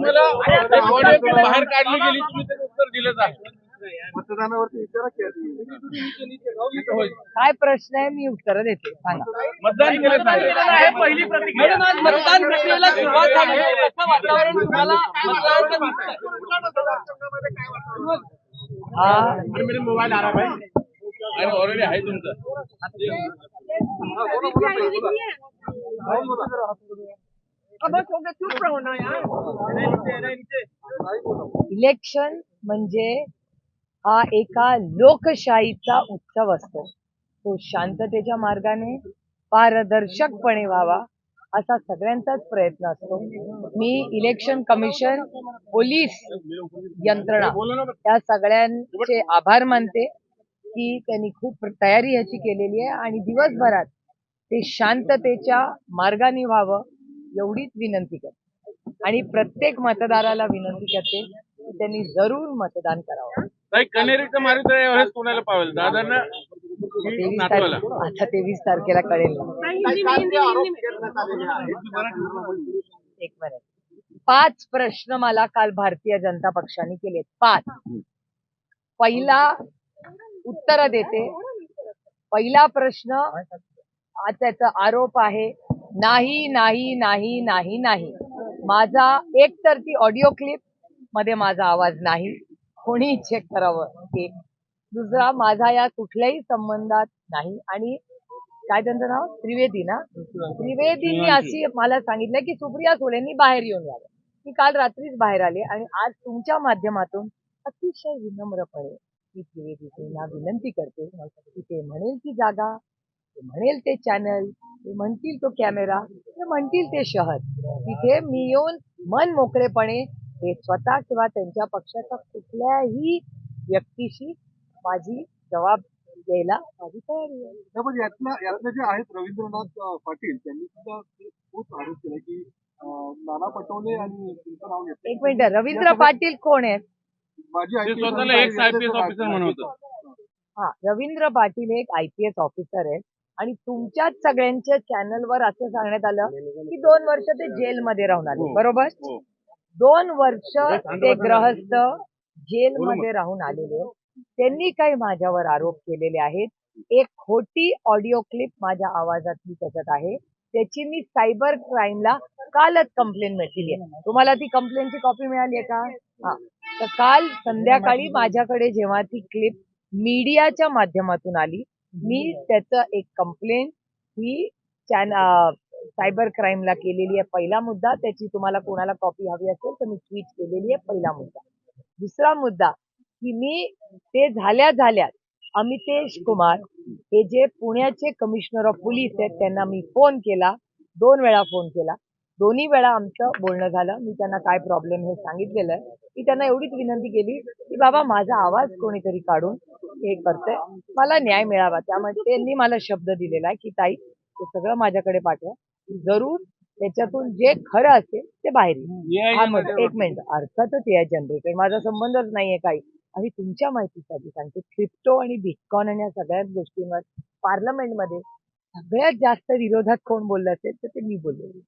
तुम्हाला बाहेर काढली गेली तुम्ही त्याचं उत्तर दिलंच आहे मतदानावरती विचारा की आधी. होय. काय प्रश्न आहे? मी उत्तर देते. सांगा. मतदान केलं नाही पहिली प्रतिक्रिया. मतदान प्रक्रियेला सुरुवात झाली. आहे. वातावरण तुम्हाला? मतदानाचं दिसतंय? मोबाईल आ रहा आणि ऑलरेडी आहे तुमचं इलेक्शन म्हणजे हा एका लोकशाहीचा उत्सव असतो. तो शांततेच्या मार्गाने पारदर्शकपणे व्हावा असा सगळ्यांचाच प्रयत्न असतो. मी इलेक्शन कमिशन पोलीस यंत्रणा या सगळ्यांचे आभार मानते की त्यांनी खूप तयारी ह्याची केलेली आहे आणि दिवसभरात ते शांततेच्या मार्गाने व्हावं एवढीच विनंती करते. आणि प्रत्येक मतदाराला विनंती करते त्यांनी जरूर मतदान करावं. नाही कनेरीचं यावेळेस कोणाला पावेल. दादांना तेवीस नातवाला तारखे आता तेवीस तारखेला कळेल ना. एक मिनिट पाच प्रश्न मला काल भारतीय जनता पक्षाने केले पाच. पहिला उत्तर देते. पहिला प्रश्न आ- त्याचा आरोप आहे नाही नाही नाही नाही नाही. माझा एक तर ती ऑडिओ क्लिप मध्ये माझा आवाज नाही. कोणी चेक करावं? एक दुसरा माझा या कुठल्याही संबंधात नाही. आणि काय त्यांचं नाव? त्रिवेदी ना? त्रिवेदींनी अशी मला सांगितलं की सुप्रिया सुळेंनी बाहेर येऊन यावं. मी काल रात्रीच बाहेर आले आणि आज तुमच्या माध्यमातून अतिशय विनम्रपणे मी त्रिवेदींना विनंती करते. की ते म्हणेल ती जागा ते म्हणेल ते चॅनल ते म्हणतील तो कॅमेरा ते म्हणतील ते शहर. तिथे मी येऊन मन मोकळेपणे हे स्वतः किंवा त्यांच्या पक्षाच्या कुठल्याही व्यक्तीशी माझी जबाब द्यायला माझी तयारी आहे. जे आहेत रवींद्रनाथ पाटील त्यांनी सुद्धा खूप आरोप केला की नाना पटोले आणि तुमचं नाव घेतलं. एक मिनिट रवींद्र पाटील कोण आहेत? माझी हा रवींद्र पाटील एक आय पी एस ऑफिसर आहेत. आणि तुमच्याच सगळ्यांच्या चॅनलवर असं सांगण्यात आलं की दोन वर्ष ते जेलमध्ये राहून आले हो. बरोबर? हो. दोन वर्ष ते ग्रहस्थ जेलमध्ये राहून आलेले त्यांनी काही माझ्यावर आरोप केलेले आहेत. एक खोटी ऑडिओ क्लिप माझ्या आवाजातली त्याच्यात आहे. त्याची मी सायबर क्राईमला कालच कंप्लेंट दिली आहे. तुम्हाला ती कंप्लेंटची कॉपी मिळाली आहे का? हा. तर काल संध्याकाळी माझ्याकडे जेव्हा ती क्लिप मीडियाच्या माध्यमातून आली मी त्याचं एक कंप्लेंट ही चॅन सायबर क्राईमला केलेली आहे पहिला मुद्दा. त्याची तुम्हाला कोणाला कॉपी हवी असेल तर मी ट्विट केलेली आहे पहिला मुद्दा. दुसरा मुद्दा की मी ते झाल्या झाल्यात अमितेश कुमार हे जे पुण्याचे कमिशनर ऑफ पोलीस आहेत त्यांना मी फोन केला. दोन वेळा फोन केला. दोन्ही वेळा आमचं बोलणं झालं. मी त्यांना काय प्रॉब्लेम हे सांगितलेलं आहे. की त्यांना एवढीच विनंती केली की बाबा माझा आवाज कोणीतरी काढून हे करतंय. मला न्याय मिळावा. त्यामध्ये त्यांनी मला शब्द दिलेला आहे की ताई ते सगळं माझ्याकडे पाठवा. जरूर त्याच्यातून जे खरं असेल ते बाहेर येईल. एक मिनिट. अर्थातच या जनरेटर माझा संबंधच नाहीये काही. आणि तुमच्या माहितीसाठी सांगते क्रिप्टो आणि बिटकॉइन आणि या सगळ्याच गोष्टींवर पार्लमेंटमध्ये सगळ्यात जास्त विरोधात कोण बोललं असेल तर ते मी बोलले.